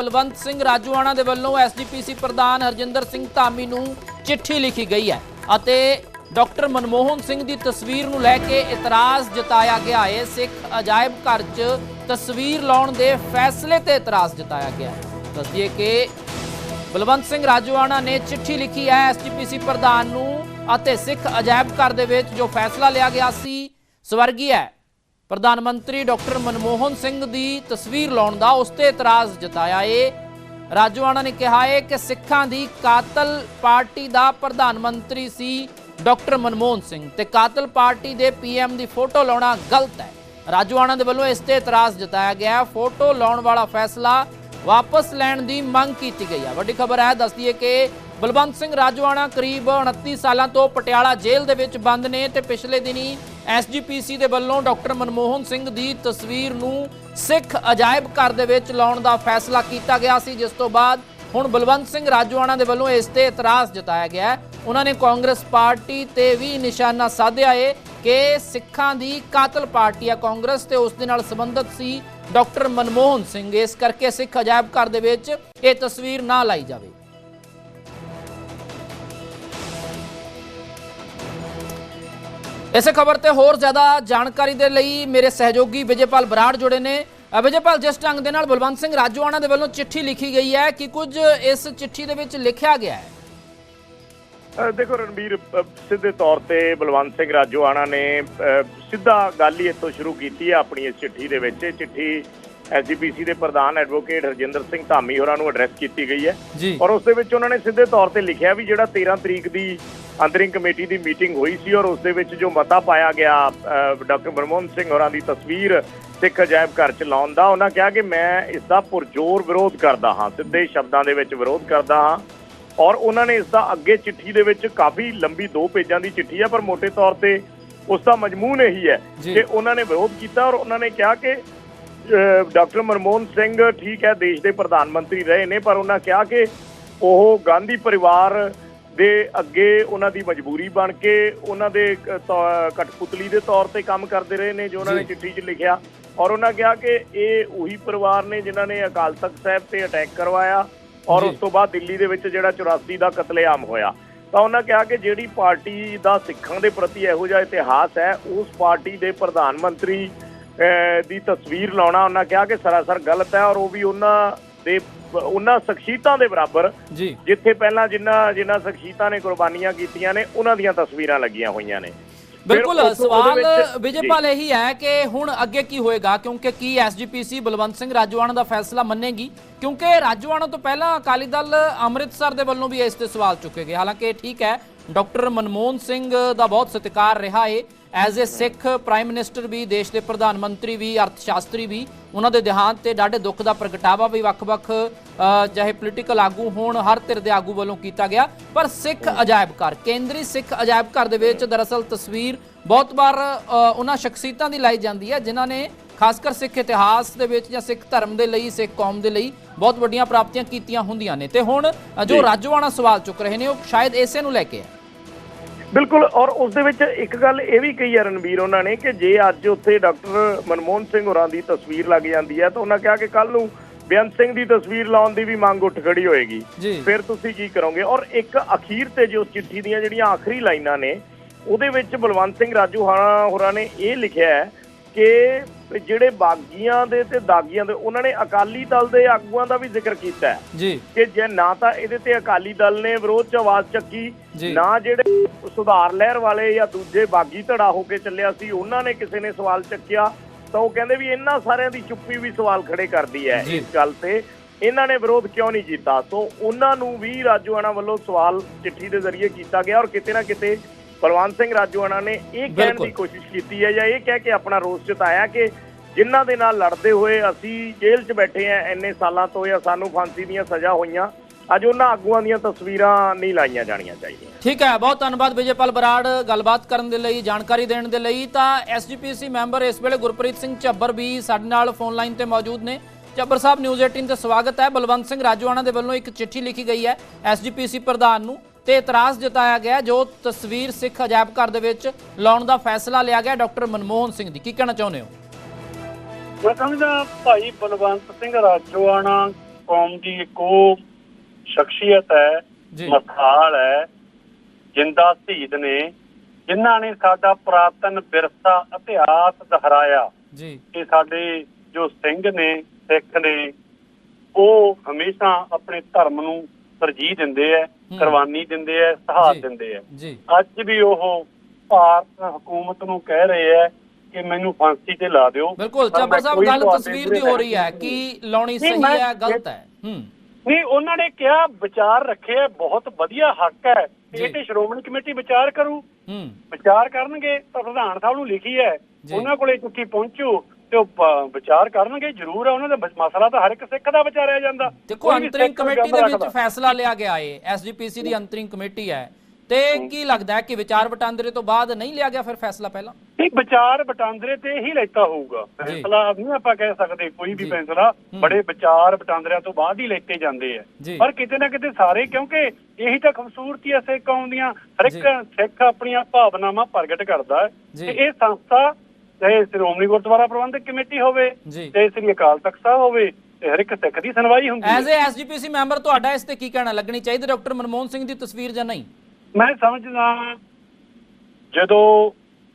ਬਲਵੰਤ ਸਿੰਘ ਰਾਜੂਆਣਾ ਦੇ ਵੱਲੋਂ ਐਸਜੀਪੀਸੀ ਪ੍ਰਧਾਨ ਹਰਜਿੰਦਰ ਸਿੰਘ ਧਾਮੀ ਨੂੰ ਚਿੱਠੀ ਲਿਖੀ ਗਈ ਹੈ ਅਤੇ ਡਾਕਟਰ ਮਨਮੋਹਨ ਸਿੰਘ ਦੀ ਤਸਵੀਰ ਨੂੰ ਲੈ ਕੇ ਇਤਰਾਜ਼ ਜਤਾਇਆ ਗਿਆ ਹੈ। ਸਿੱਖ ਅਜਾਇਬ ਘਰ 'ਚ ਤਸਵੀਰ ਲਾਉਣ ਦੇ ਫੈਸਲੇ ਤੇ ਇਤਰਾਜ਼ ਜਤਾਇਆ ਗਿਆ ਹੈ। ਦੱਸਦੀਏ ਕਿ ਬਲਵੰਤ ਸਿੰਘ ਰਾਜੂਆਣਾ ਨੇ ਚਿੱਠੀ ਲਿਖੀ ਹੈ ਐਸਜੀਪੀਸੀ ਪ੍ਰਧਾਨ ਨੂੰ ਅਤੇ ਸਿੱਖ ਅਜਾਇਬ ਘਰ ਦੇ ਵਿੱਚ ਜੋ ਫੈਸਲਾ ਲਿਆ ਗਿਆ ਸੀ, ਸਵਰਗੀ ਹੈ। ਪ੍ਰਧਾਨ ਮੰਤਰੀ ਡਾਕਟਰ ਮਨਮੋਹਨ ਸਿੰਘ ਦੀ ਤਸਵੀਰ ਲਾਉਣ ਦਾ ਉਸ ਤੇ ਇਤਰਾਜ਼ ਜਤਾਇਆ ਏ। ਰਾਜਵਾਣਾ ਨੇ ਕਿਹਾ ਏ ਕਿ ਸਿੱਖਾਂ ਦੀ ਕਾਤਲ ਪਾਰਟੀ ਦਾ ਪ੍ਰਧਾਨ ਮੰਤਰੀ ਸੀ ਡਾਕਟਰ ਮਨਮੋਹਨ ਸਿੰਘ ਤੇ ਕਾਤਲ ਪਾਰਟੀ ਦੇ ਪੀਐਮ ਦੀ ਫੋਟੋ ਲਾਉਣਾ ਗਲਤ ਹੈ। ਰਾਜੂਆਣਾ ਦੇ ਵੱਲੋਂ ਇਸ ਤੇ ਇਤਰਾਜ਼ ਜਤਾਇਆ ਗਿਆ। ਫੋਟੋ ਲਾਉਣ ਵਾਲਾ ਫੈਸਲਾ ਵਾਪਸ ਲੈਣ ਦੀ ਮੰਗ ਕੀਤੀ ਗਈ ਹੈ। ਵੱਡੀ ਖਬਰ ਹੈ ਦੱਸਦੀ ਹੈ ਕਿ ਬਲਵੰਤ ਸਿੰਘ ਰਾਜਵਾਣਾ ਕਰੀਬ 29 ਸਾਲਾਂ ਤੋਂ ਪਟਿਆਲਾ ਜੇਲ੍ਹ ਦੇ ਵਿੱਚ ਬੰਦ ਨੇ ਤੇ ਪਿਛਲੇ ਦਿਨੀ ਐਸਜੀਪੀਸੀ ਦੇ ਵੱਲੋਂ ਡਾਕਟਰ ਮਨਮੋਹਨ ਸਿੰਘ ਦੀ ਤਸਵੀਰ ਨੂੰ ਸਿੱਖ ਅਜਾਇਬ ਘਰ ਦੇ ਵਿੱਚ ਲਾਉਣ ਦਾ ਫੈਸਲਾ ਕੀਤਾ ਗਿਆ ਸੀ, ਜਿਸ ਤੋਂ ਬਾਅਦ ਹੁਣ ਬਲਵੰਤ ਸਿੰਘ ਰਾਜਵਾਣਾ ਦੇ ਵੱਲੋਂ ਇਸ ਤੇ ਇਤਰਾਜ਼ ਜਤਾਇਆ ਗਿਆ ਉਹਨਾਂ ਨੇ ਕਾਂਗਰਸ ਪਾਰਟੀ ਤੇ ਵੀ ਨਿਸ਼ਾਨਾ ਸਾਧਿਆ ਏ ਕਿ ਸਿੱਖਾਂ ਦੀ ਕਾਤਲ ਪਾਰਟੀ ਆ ਕਾਂਗਰਸ ਤੇ ਉਸ ਦੇ ਨਾਲ ਸੰਬੰਧਿਤ ਸੀ ਡਾਕਟਰ ਮਨਮੋਹਨ ਸਿੰਘ। ਇਸ ਕਰਕੇ ਸਿੱਖ ਅਜਾਇਬ ਘਰ ਦੇ ਵਿੱਚ ਇਹ ਤਸਵੀਰ ਨਾ ਲਾਈ ਜਾਵੇ। ਇਸੇ ਖਬਰ ਤੇ ਹੋਰ ਜ਼ਿਆਦਾ ਜਾਣਕਾਰੀ ਦੇ ਲਈ ਮੇਰੇ ਸਹਿਯੋਗੀ ਵਿਜੇਪਾਲ ਬਰਾੜ ਜੁੜੇ ਨੇ। ਵਿਜੇਪਾਲ ਜਿਸ ਢੰਗ ਦੇ ਨਾਲ ਬਲਵੰਤ ਸਿੰਘ ਰਾਜੋਆਣਾ ਦੇ ਵੱਲੋਂ ਚਿੱਠੀ ਲਿਖੀ ਗਈ ਹੈ ਕਿ ਕੁਝ ਇਸ ਚਿੱਠੀ ਦੇ ਵਿੱਚ ਲਿਖਿਆ ਗਿਆ ਹੈ। ਦੇਖੋ ਰਣਬੀਰ ਅ, ਸਿੱਧੇ ਤੌਰ ਤੇ ਬਲਵੰਤ ਸਿੰਘ ਰਾਜੋਆਣਾ ਨੇ ਸਿੱਧਾ ਗੱਲ ਹੀ ਇੱਥੋਂ ਸ਼ੁਰੂ ਕੀਤੀ ਹੈ ਆਪਣੀ ਇਸ ਚਿੱਠੀ ਦੇ ਵਿੱਚ। ਇਹ ਚਿੱਠੀ ਐਸਜੀਪੀਸੀ ਦੇ ਪ੍ਰਧਾਨ ਐਡਵੋਕੇਟ ਹਰਜਿੰਦਰ ਸਿੰਘ ਧਾਮੀ ਹੋਰਾਂ ਨੂੰ ਐਡਰੈਸ ਕੀਤੀ ਗਈ ਹੈ। ਔਰ ਉਸ ਦੇ ਵਿੱਚ ਉਹਨਾਂ ਨੇ ਸਿੱਧੇ ਤੌਰ ਤੇ ਲਿਖਿਆ ਵੀ ਜਿਹੜਾ 13 ਤਰੀਕ ਦੀ ਅੰਤਰਿੰਗ ਕਮੇਟੀ ਦੀ ਮੀਟਿੰਗ ਹੋਈ ਸੀ ਔਰ ਉਸ ਦੇ ਵਿੱਚ ਜੋ ਮਤਾ ਪਾਇਆ ਗਿਆ ਡਾਕਟਰ ਮਨਮੋਹਨ ਸਿੰਘ ਹੋਰਾਂ ਦੀ ਤਸਵੀਰ ਸਿੱਖ ਅਜਾਇਬ ਘਰ ਚ ਲਾਉਣ ਦਾ ਉਹਨਾਂ ਕਿਹਾ ਕਿ ਮੈਂ ਇਸ ਦਾ ਪੁਰਜ਼ੋਰ ਵਿਰੋਧ ਕਰਦਾ ਹਾਂ ਸਿੱਧੇ ਸ਼ਬਦਾਂ ਦੇ ਵਿੱਚ ਵਿਰੋਧ ਕਰਦਾ ਹਾਂ ਔਰ ਉਹਨਾਂ ਨੇ ਇਸ ਦਾ ਅੱਗੇ ਚਿੱਠੀ ਦੇ ਵਿੱਚ ਕਾਫੀ ਲੰਬੀ ਦੋ ਪੇਜਾਂ ਦੀ ਚਿੱਠੀ ਹੈ ਪਰ ਮੋٹے ਤੌਰ ਤੇ ਉਸ ਦਾ ਮਜਮੂਨ ਇਹੀ ਹੈ। ਕਿ ਉਹਨਾਂ ਨੇ ਵਿਰੋਧ ਕੀਤਾ ਔਰ ਉਹਨਾਂ ਨੇ ਕਿਹਾ ਕਿ ਡਾਕਟਰ ਮਨਮੋਹਨ ਸਿੰਘ ਠੀਕ ਹੈ ਦੇਸ਼ ਦੇ ਪ੍ਰਧਾਨ ਮੰਤਰੀ ਰਹੇ ਨੇ ਪਰ ਉਹਨਾਂ ਕਿਹਾ ਕਿ ਉਹ ਗਾਂਧੀ ਪਰਿਵਾਰ ਦੇ ਅੱਗੇ ਉਹਨਾਂ ਦੀ ਮਜਬੂਰੀ ਬਣ ਕੇ ਉਹਨਾਂ ਦੇ ਕ- ਤੌ- ਕਠਪੁਤਲੀ ਦੇ ਤੌਰ ਤੇ ਕੰਮ ਕਰਦੇ ਰਹੇ ਨੇ ਜੋ ਉਹਨਾਂ ਨੇ। ਚਿੱਠੀ 'ਚ ਲਿਖਿਆ ਔਰ ਉਹਨਾਂ ਕਿਹਾ ਕਿ ਇਹ ਉਹੀ ਪਰਿਵਾਰ ਨੇ ਜਿਨ੍ਹਾਂ ਨੇ ਅਕਾਲ ਤਖਤ ਸਾਹਿਬ ਤੇ ਅਟੈਕ ਕਰਵਾਇਆ ਔਰ। ਉਸ ਤੋਂ ਬਾਅਦ ਦਿੱਲੀ ਦੇ ਵਿੱਚ ਜਿਹੜਾ 84 ਦਾ ਕਤਲੇਆਮ ਹੋਇਆ ਤਾਂ ਉਹਨਾਂ ਕਿਹਾ ਕਿ ਜਿਹੜੀ ਪਾਰਟੀ ਦਾ ਸਿੱਖਾਂ ਦੇ ਪ੍ਰਤੀ ਇਹੋ ਜਿਹਾ ਇਤਿਹਾਸ ਹੈ ਉਸ ਪਾਰਟੀ ਦੇ ਪ੍ਰਧਾਨ ਮੰਤਰੀ ਦੀ ਤਸਵੀਰ ਲਾਉਣਾ ਉਹਨਾਂ ਕਿਹਾ ਕਿ ਸਰਾਸਰ ਗਲਤ ਹੈ ਔਰ ਉਹ ਵੀ ਉਹਨਾਂ ਦੇ ਉਹਨਾਂ ਸ਼ਖਸੀਅਤਾਂ ਦੇ ਬਰਾਬਰ ਜਿੱਥੇ ਪਹਿਲਾਂ ਜਿਨ੍ਹਾਂ ਜਿਨ੍ਹਾਂ ਸ਼ਖਸੀਅਤਾਂ ਨੇ ਕੁਰਬਾਨੀਆਂ ਕੀਤੀਆਂ ਨੇ ਉਹਨਾਂ ਦੀਆਂ ਤਸਵੀਰਾਂ ਲੱਗੀਆਂ ਹੋਈਆਂ ਨੇ। ਬਿਲਕੁਲ ਸਵਾਲ ਵਿਜੇਪਾਲ ਇਹੀ ਹੈ ਕਿ ਹੁਣ ਅੱਗੇ ਕੀ ਹੋਏਗਾ ਕਿਉਂਕਿ ਕੀ ਐਸਜੀਪੀਸੀ ਬਲਵੰਤ ਸਿੰਘ ਰਾਜਵਾਨਾ ਦਾ ਫੈਸਲਾ ਮੰਨੇਗੀ? ਕਿਉਂਕਿ ਰਾਜਵਾਨਾ ਤੋਂ ਪਹਿਲਾਂ ਅਕਾਲੀ ਦਲ ਅੰਮ੍ਰਿਤਸਰ ਦੇ ਵੱਲੋਂ ਵੀ ਇਸ ਤੇ ਸਵਾਲ ਚੁੱਕੇ ਗਏ। ਹਾਲਾਂਕਿ ਇਹ ਠੀਕ ਹੈ ਡਾਕਟਰ ਮਨਮੋਹਨ ਸਿੰਘ ਦਾ ਬਹੁਤ ਸਤਿਕਾਰ ਰਿਹਾ ਹੈ as a Sikh prime minister ਵੀ ਦੇਸ਼ ਦੇ ਪ੍ਰਧਾਨ ਮੰਤਰੀ ਵੀ ਅਰਥ ਸ਼ਾਸਤਰੀ ਵੀ ਉਹਨਾਂ ਦੇ ਦੇਹਾਂਤ ਤੇ ਡਾਢੇ ਦੁੱਖ ਦਾ ਪ੍ਰਗਟਾਵਾ ਵੀ ਵੱਖ-ਵੱਖ ਚਾਹੇ ਪੋਲੀਟੀਕਲ ਆਗੂ ਹੋਣ ਹਰ ਧਿਰ ਦੇ ਆਗੂ ਵੱਲੋਂ ਕੀਤਾ ਗਿਆ। ਪਰ ਸਿੱਖ ਅਜਾਇਬ ਘਰ ਕੇਂਦਰੀ ਸਿੱਖ ਅਜਾਇਬ ਘਰ ਦੇ ਵਿੱਚ ਦਰਅਸਲ ਤਸਵੀਰ ਬਹੁਤ ਵਾਰ ਉਹਨਾਂ ਸ਼ਖਸੀਅਤਾਂ ਦੀ ਲਾਈ ਜਾਂਦੀ ਹੈ ਜਿਨ੍ਹਾਂ ਨੇ ਖਾਸ ਕਰ ਸਿੱਖ ਇਤਿਹਾਸ ਦੇ ਵਿੱਚ ਜਾਂ ਸਿੱਖ ਧਰਮ ਦੇ ਲਈ ਸਿੱਖ ਕੌਮ ਦੇ ਲਈ ਬਹੁਤ ਵੱਡੀਆਂ ਪ੍ਰਾਪਤੀਆਂ ਕੀਤੀਆਂ ਹੁੰਦੀਆਂ ਨੇ। ਤੇ ਹੁਣ ਜੀ। ਰਾਜੋਆਣਾ ਸਵਾਲ ਚੁੱਕ ਰਹੇ ਨੇ ਉਹ ਸ਼ਾਇਦ ਇਸੇ ਨੂੰ ਲੈ ਕੇ ਹੈ। ਬਿਲਕੁਲ ਔਰ ਉਸ ਦੇ ਵਿੱਚ ਇੱਕ ਗੱਲ ਇਹ ਵੀ ਕਹੀ ਹੈ ਰਣਬੀਰ ਉਹਨਾਂ ਨੇ ਕਿ ਜੇ ਅੱਜ ਉੱਥੇ ਡਾਕਟਰ ਮਨਮੋਹਨ ਸਿੰਘ ਹੋਰਾਂ ਦੀ ਤਸਵੀਰ ਲੱਗ ਜਾਂਦੀ ਹੈ ਤਾਂ ਉਹਨਾਂ ਕਿਹਾ ਕਿ ਕੱਲ ਨੂੰ ਬੇਅੰਤ ਸਿੰਘ ਦੀ ਤਸਵੀਰ ਲਾਉਣ ਦੀ ਵੀ ਮੰਗ ਉੱਠ ਖੜੀ ਹੋਏਗੀ। ਫਿਰ ਤੁਸੀਂ ਕੀ ਕਰੋਗੇ? ਔਰ ਇੱਕ ਅਖੀਰ ਤੇ ਜੋ ਚਿੱਠੀ ਦੀਆਂ ਜਿਹੜੀਆਂ ਆਖਰੀ ਲਾਈਨਾਂ ਨੇ ਉਹਦੇ ਵਿੱਚ ਬਲਵੰਤ ਸਿੰਘ ਰਾਜੂ ਹੋਰਾਂ ਨੇ ਇਹ ਲਿਖਿਆ ਹੈ ਕਿ ਜਿਹੜੇ ਬਾਗੀਆਂ ਦੇ ਤੇ ਦਾਗੀਆਂ ਦੇ ਉਹਨਾਂ ਨੇ ਅਕਾਲੀ ਦਲ ਦੇ ਆਗੂਆਂ ਦਾ ਵੀ ਜ਼ਿਕਰ ਕੀਤਾ ਜੀ ਕਿ ਜੇ ਨਾ ਤਾਂ ਇਹਦੇ ਤੇ ਅਕਾਲੀ ਦਲ ਨੇ ਵਿਰੋਧ ਚ ਆਵਾਜ਼ ਚੱਕੀ। ਨਾ ਜਿਹੜੇ ਸੁਧਾਰ ਲਹਿਰ ਵਾਲੇ ਜਾਂ ਦੂਜੇ ਬਾਗੀ ਧੜਾ ਹੋ ਕੇ ਚੱਲਿਆ ਸੀ ਉਹਨਾਂ ਨੇ ਕਿਸੇ ਨੇ ਸਵਾਲ ਚੱਕਿਆ ਤਾਂ ਉਹ ਕਹਿੰਦੇ ਵੀ ਇਹਨਾਂ ਸਾਰਿਆਂ ਦੀ ਚੁੱਪੀ ਵੀ ਸਵਾਲ ਖੜੇ ਕਰਦੀ ਹੈ। ਇਸ ਗੱਲ ਤੇ ਇਹਨਾਂ ਨੇ ਵਿਰੋਧ ਕਿਉਂ ਨਹੀਂ ਕੀਤਾ ਸੋ ਉਹਨਾਂ ਨੂੰ ਵੀ ਰਾਜੂਆਣਾ ਵੱਲੋਂ ਸਵਾਲ ਚਿੱਠੀ ਦੇ ਜ਼ਰੀਏ ਕੀਤਾ ਗਿਆ ਔਰ ਕਿਤੇ ਨਾ ਕਿਤੇ ਬਲਵੰਤ ਸਿੰਘ ਰਾਜੂਆਣਾ ਨੇ ਇਹ ਕਹਿਣ। ਦੀ ਕੋਸ਼ਿਸ਼ ਕੀਤੀ ਹੈ ਜਾਂ ਇਹ ਕਹਿ ਕੇ ਆਪਣਾ ਰੋਸ ਜਤਾਇਆ ਕਿ ਜਿਨ੍ਹਾਂ ਦੇ ਨਾਲ ਲੜਦੇ ਹੋਏ ਅਸੀਂ ਜੇਲ੍ਹ 'ਚ ਬੈਠੇ ਆ ਇੰਨੇ ਸਾਲਾਂ ਤੋਂ ਜਾਂ ਸਾਨੂੰ ਫਾਂਸੀ ਦੀਆਂ ਸਜ਼ਾ ਹੋਈਆਂ ਅੱਜ ਉਹਨਾਂ ਆਗੂਆਂ ਦੀਆਂ ਤਸਵੀਰਾਂ ਨਹੀਂ ਲਾਈਆਂ ਜਾਣੀਆਂ ਚਾਹੀਦੀਆਂ। ਠੀਕ ਹੈ ਬਹੁਤ ਧੰਨਵਾਦ ਵਿਜੇਪਾਲ ਬਰਾੜ ਗੱਲਬਾਤ ਕਰਨ ਦੇ ਲਈ ਜਾਣਕਾਰੀ ਦੇਣ ਦੇ ਲਈ। ਤਾਂ ਐਸਜੀਪੀਸੀ ਮੈਂਬਰ ਇਸ ਵੇਲੇ ਗੁਰਪ੍ਰੀਤ ਸਿੰਘ ਝੱਬਰ ਵੀ ਸਾਡੇ ਨਾਲ ਫੋਨ ਲਾਈਨ ਤੇ ਮੌਜੂਦ ਨੇ। ਝੱਬਰ ਸਾਹਿਬ ਨਿਊਜ਼ 18 ਤੇ ਸਵਾਗਤ ਹੈ। ਬਲਵੰਤ ਸਿੰਘ ਰਾਜੂਆਣਾ ਦੇ ਵੱਲੋਂ ਇੱਕ ਚਿੱਠੀ ਲਿਖੀ ਗਈ ਹੈ ਐਸਜੀਪੀਸੀ ਪ੍ਰਧਾਨ ਨੂੰ। ਤੇ ਇਤਰਾਜ਼ ਜਤਾਇਆ ਗਿਆ ਜੋ ਤਸਵੀਰ ਸਿੱਖ ਅਜਾਇਬ ਘਰ ਦੇ ਵਿੱਚ ਲਾਉਣ ਦਾ ਫੈਸਲਾ ਲਿਆ ਗਿਆ ਡਾਕਟਰ ਮਨਮੋਹਨ ਸਿੰਘ ਦੀ ਕੀ ਕਹਿਣਾ ਚਾਹੁੰਦੇ ਹੋ? ਮੈਂ ਸਮਝਦਾ ਭਾਈ ਬਲਵੰਤ ਸਿੰਘ ਰਾਜੋਆਣਾ ਕੌਮ ਦੀ ਇੱਕ ਉਹ ਸ਼ਖਸੀਅਤ ਹੈ ਮਸਾਲ ਹੈ ਜਿੰਦਾ ਸ਼ਹੀਦ ਨੇ ਜਿਨ੍ਹਾਂ ਨੇ ਸਾਡਾ ਪੁਰਾਤਨ ਵਿਰਸਾ ਇਤਿਹਾਸ ਦੁਹਰਾਇਆ। ਜੀ। ਕਿ ਸਾਡੇ ਜੋ ਸਿੰਘ ਨੇ ਸਿੱਖ ਨੇ ਉਹ ਹਮੇਸ਼ਾ ਆਪਣੇ ਧਰਮ ਨੂੰ ਤਰਜੀਹ ਦਿੰਦੇ ਐ ਕੁਰਬਾਨੀ ਦਿੰਦੇ ਐ ਸਹਾਇ ਜੀ। ਦਿੰਦੇ ਐ ਅੱਜ ਵੀ ਉਹ ਭਾਰਤ ਹਕੂਮਤ ਨੂੰ ਕਹਿ ਰਹੇ ਐ ਕਿ ਮੈਨੂੰ ਫਾਂਸੀ ਤੇ ਲਾ ਦਿਓ। ਬਿਲਕੁਲ ਚਾਬਰ ਸਾਹਿਬ ਗੱਲ ਤਸਵੀਰ ਦੀ ਹੋ ਰਹੀ ਹੈ ਕਿ ਲਾਉਣੀ ਸਹੀ ਹੈ ਗਲਤ ਹੈ। ਹੂੰ। ਨਹੀਂ ਉਹਨਾਂ ਨੇ ਕਿਹਾ ਵਿਚਾਰ ਰੱਖਿਆ ਬਹੁਤ ਵਧੀਆ ਹੱਕ ਹੈ। ਇਹ ਤੇ ਸ਼੍ਰੋਮਣੀ ਕਮੇਟੀ ਵਿਚਾਰ ਕਰੂ। ਹੂੰ। ਵਿਚਾਰ ਕਰਨਗੇ ਤਾਂ ਪ੍ਰਧਾਨ ਸਾਹਿਬ ਨੂੰ ਲਿਖੀ ਹੈ। ਉਹਨਾਂ ਕੋਲੇ ਚਿੱਠੀ ਪਹੁੰਚੂ। ਤੇ ਉਹ ਵਿਚਾਰ ਕਰਨਗੇ ਜ਼ਰੂਰ ਹੈ ਉਹਨਾਂ ਦਾ ਮਸਲਾ ਤਾਂ ਹਰ ਇੱਕ ਸਿੱਖ ਦਾ ਵਿਚਾਰਿਆ ਜਾਂਦਾ ਦੇਖੋ ਅੰਤਰਿੰਗ ਕਮੇਟੀ ਦੇ ਵਿੱਚ। ਫੈਸਲਾ ਲਿਆ ਗਿਆ ਹੈ ਐਸਜੀਪੀਸੀ ਦੀ ਅੰਤਰਿੰਗ ਕਮੇਟੀ ਹੈ ਤੇ ਕੀ ਲੱਗਦਾ ਹੈ ਕਿ ਵਿਚਾਰ ਵਟਾਂਦਰੇ ਤੋਂ ਬਾਅਦ ਨਹੀਂ ਲਿਆ ਗਿਆ ਫਿਰ ਫੈਸਲਾ ਪਹਿਲਾਂ ਨਹੀਂ ਵਿਚਾਰ ਵਟਾਂਦਰੇ ਤੇ ਹੀ ਲੈਤਾ ਹੋਊਗਾ। ਫੈਸਲਾ ਨਹੀਂ ਆਪਾਂ ਕਹਿ ਸਕਦੇ ਕੋਈ ਵੀ। ਫੈਸਲਾ। ਬੜੇ ਵਿਚਾਰ ਵਟਾਂਦਰਿਆਂ ਤੋਂ ਬਾਅਦ ਹੀ ਲੈਤੇ ਜਾਂਦੇ। ਆ ਪਰ ਕਿਤੇ ਨਾ ਕਿਤੇ ਸਾਰੇ ਕਿਉਂਕਿ ਇਹੀ ਤਾਂ ਖੂਬਸੂਰਤੀ ਐ ਸਿੱਖ ਕੌਮ ਦੀਆਂ ਹਰ ਇੱਕ। ਸਿੱਖ ਆਪਣੀਆਂ ਭਾਵਨਾਵਾਂ ਪ੍ਰਗਟ ਕਰਦਾ। ਤੇ ਇਹ ਸੰਸਥਾ ਚਾਹੇ ਸ਼੍ਰੋਮਣੀ ਗੁਰਦੁਆਰਾ ਪ੍ਰਬੰਧਕ ਕਮੇਟੀ ਹੋਵੇ। ਤੇ ਸ੍ਰੀ ਅਕਾਲ ਤਖਤ ਸਾਹਿਬ ਹੋਵੇ ਹਰ ਇੱਕ ਸਿੱਖ ਦੀ ਸੁਣਵਾਈ ਹੁੰਦੀ ਐਜ਼ ਏ ਐਸਜੀਪੀਸੀ ਮੈਂਬਰ ਤੁਹਾਡਾ ਇਸ ਤੇ ਕੀ ਕਹਿਣਾ ਲੱਗਣੀ ਚਾਹੀਦੀ ਡਾਕਟਰ ਮਨਮੋਹਨ ਸਿੰਘ ਦੀ ਤਸਵੀਰ ਜਾਂ ਨਹੀਂ ਮੈਂ ਸਮਝਦਾ ਜਦੋਂ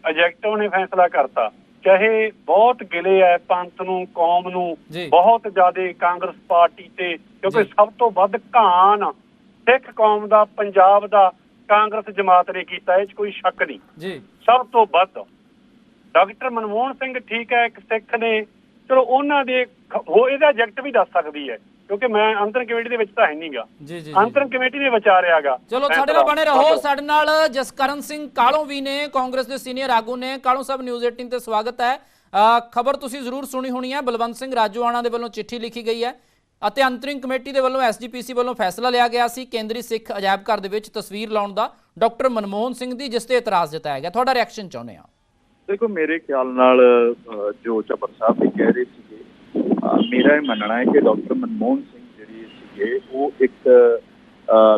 ਐਜੈਕਟਿਵ ਨੇ ਫੈਸਲਾ ਕਰਤਾ ਚਾਹੇ ਬਹੁਤ ਗਿਲੇ ਹੈ ਪੰਥ ਨੂੰ ਕੌਮ ਨੂੰ। ਬਹੁਤ ਜ਼ਿਆਦਾ ਕਾਂਗਰਸ ਪਾਰਟੀ ਤੇ ਕਿਉਂਕਿ। ਸਭ ਤੋਂ ਵੱਧ ਘਾਣ ਸਿੱਖ ਕੌਮ ਦਾ ਪੰਜਾਬ ਦਾ ਕਾਂਗਰਸ ਜਮਾਤ ਨੇ ਕੀਤਾ ਇਹ 'ਚ ਕੋਈ ਸ਼ੱਕ ਨਹੀਂ ਜੀ ਸਭ ਤੋਂ ਵੱਧ ਡਾਕਟਰ ਮਨਮੋਹਨ ਸਿੰਘ ਠੀਕ ਹੈ ਇੱਕ ਸਿੱਖ ਨੇ। ਚਲੋ ਉਹਨਾਂ ਦੇ ਉਹ ਇਹਦਾ ਐਜੈਕਟ ਵੀ ਦੱਸ ਸਕਦੀ ਹੈ ਕਿਉਂਕਿ ਮੈਂ ਅੰਤਰ ਕਮੇਟੀ ਦੇ ਵਿੱਚ ਤਾਂ ਹੈ ਨਹੀਂਗਾ ਜੀ ਕਮੇਟੀ ਨੇ ਵਿਚਾਰਿਆਗਾ ਚਲੋ ਸਾਡੇ ਨਾਲ ਬਣੇ ਰਹੋ। ਸਾਡੇ ਨਾਲ ਜਸਕਰਨ ਸਿੰਘ ਕਾਲੋਂ ਵੀ ਨੇ ਕਾਂਗਰਸ ਦੇ ਸੀਨੀਅਰ ਆਗੂ ਨੇ। ਕਾਲੋਂ ਸਾਹਿਬ ਨਿਊਜ਼ 18 ਤੇ ਸਵਾਗਤ ਹੈ। ਖਬਰ ਤੁਸੀਂ ਜ਼ਰੂਰ ਸੁਣੀ ਹੋਣੀ ਹੈ। ਬਲਵੰਤ ਸਿੰਘ ਰਾਜੂਆਣਾ ਦੇ ਵੱਲੋਂ ਚਿੱਠੀ ਲਿਖੀ ਗਈ ਹੈ ਅਤੇ ਅੰਤਰਿੰਗ ਕਮੇਟੀ ਦੇ ਵੱਲੋਂ ਐਸਜੀਪੀਸੀ ਵੱਲੋਂ ਫੈਸਲਾ ਲਿਆ ਗਿਆ ਸੀ ਕੇਂਦਰੀ ਸਿੱਖ ਅਜਾਇਬ ਘਰ ਦੇ ਵਿੱਚ ਤਸਵੀਰ ਲਾਉਣ ਦਾ। ਡਾਕਟਰ ਮਨਮੋਹਨ ਸਿੰਘ ਦੀ ਜਿਸ ਤੇ ਇਤਰਾਜ਼ ਜਤਾਇਆ ਗਿਆ। ਤੁਹਾਡਾ ਰਿਐਕਸ਼ਨ ਚਾਹੁੰਦੇ ਆ ਦੇਖੋ ਮੇਰੇ ਖਿਆਲ ਨਾਲ ਜੋ ਚੱਬਰ ਸਾਹਿਬ ਵੀ ਕਹਿ ਰਹੇ ਸੀਗੇ ਮੇਰਾ ਇਹ ਮੰਨਣਾ ਹੈ ਕਿ ਡਾਕਟਰ ਮਨਮੋਹਨ ਸਿੰਘ ਜਿਹੜੇ ਸੀਗੇ ਉਹ ਇੱਕ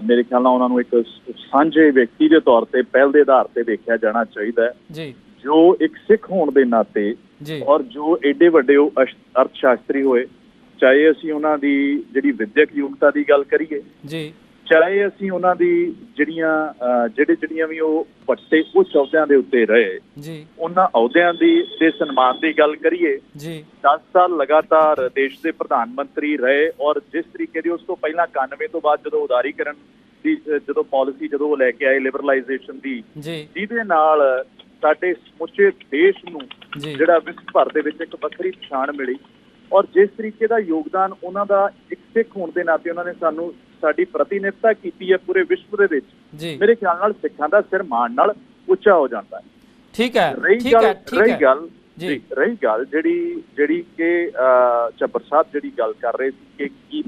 ਮੇਰੇ ਖਿਆਲ ਨਾਲ ਉਹਨਾਂ ਨੂੰ ਇੱਕ ਸਾਂਝੇ ਵਿਅਕਤੀ ਦੇ ਤੌਰ ਤੇ ਪਹਿਲ ਦੇ ਆਧਾਰ ਤੇ ਦੇਖਿਆ ਜਾਣਾ ਚਾਹੀਦਾ ਹੈ। ਜੀ। ਜੋ ਇੱਕ ਸਿੱਖ ਹੋਣ ਦੇ ਨਾਤੇ ਜੀ। ਔਰ ਜੋ ਐਡੇ ਵੱਡੇ ਉਹ ਅਰਥ ਸ਼ਾਸਤਰੀ ਹੋਏ ਚਾਹੇ ਅਸੀਂ ਉਹਨਾਂ ਦੀ ਜਿਹੜੀ ਵਿਦਿਅਕ ਯੋਗਤਾ ਦੀ ਗੱਲ ਕਰੀਏ ਜੀ। ਚਾਹੇ ਅਸੀਂ ਉਹਨਾਂ ਦੀ ਜਿਹੜੀਆਂ ਜਿਹੜੇ ਜਿਹੜੀਆਂ ਵੀ ਉਹ ਵੱਡੇ ਉੱਚ ਅਹੁਦਿਆਂ ਦੇ ਉੱਤੇ ਰਹੇ ਜੀ। ਉਹਨਾਂ ਅਹੁਦਿਆਂ ਦੀ ਤੇ ਸਨਮਾਨ ਦੀ ਗੱਲ ਕਰੀਏ ਜੀ। 10 ਸਾਲ ਲਗਾਤਾਰ ਦੇਸ਼ ਦੇ ਪ੍ਰਧਾਨ ਮੰਤਰੀ ਰਹੇ ਔਰ ਜਿਸ ਤਰੀਕੇ ਦੀ ਉਸ ਤੋਂ ਪਹਿਲਾਂ 91 ਤੋਂ ਬਾਅਦ ਜਦੋਂ ਉਦਾਰੀਕਰਨ ਦੀ ਜਦੋਂ ਪਾਲਿਸੀ ਜਦੋਂ ਉਹ ਲੈ ਕੇ ਆਏ ਲਿਬਰਲਾਈਜੇਸ਼ਨ ਦੀ ਜੀ। ਜਿਹਦੇ ਨਾਲ ਸਾਡੇ ਸਮੁੱਚੇ ਦੇਸ਼ ਨੂੰ ਜਿਹੜਾ ਵਿਸ਼ਵ ਭਰ ਦੇ ਵਿੱਚ ਇੱਕ ਵੱਖਰੀ ਪਛਾਣ ਮਿਲੀ ਔਰ ਜਿਸ ਤਰੀਕੇ ਦਾ ਯੋਗਦਾਨ ਉਹਨਾਂ ਦਾ ਇੱਕ ਸਿੱਖ ਹੋਣ ਦੇ ਨਾਤੇ ਉਹਨਾਂ ਨੇ ਸਾਨੂੰ ਸਾਡੀ ਪ੍ਰਤੀਨਿਧਤਾ ਕੀਤੀ ਹੈ ਪੂਰੇ ਵਿਸ਼ਵ ਦੇ ਵਿੱਚ। ਮੇਰੇ ਖਿਆਲ ਨਾਲ ਸਿੱਖਾਂ ਦਾ ਸਿਰ ਮਾਣ ਨਾਲ ਉੱਚਾ ਹੋ ਜਾਂਦਾ ਹੈ। ਠੀਕ ਹੈ ਠੀਕ ਹੈ ਠੀਕ ਰਹੀ ਗੱਲ ਜੀ। ਰਹੀ ਗੱਲ ਜਿਹੜੀ ਜਿਹੜੀ ਕਿ ਚੱਬਰ ਸਾਹਿਬ ਜਿਹੜੀ ਗੱਲ ਕਰ ਰਹੇ ਸੀ ਕਿ ਕੀ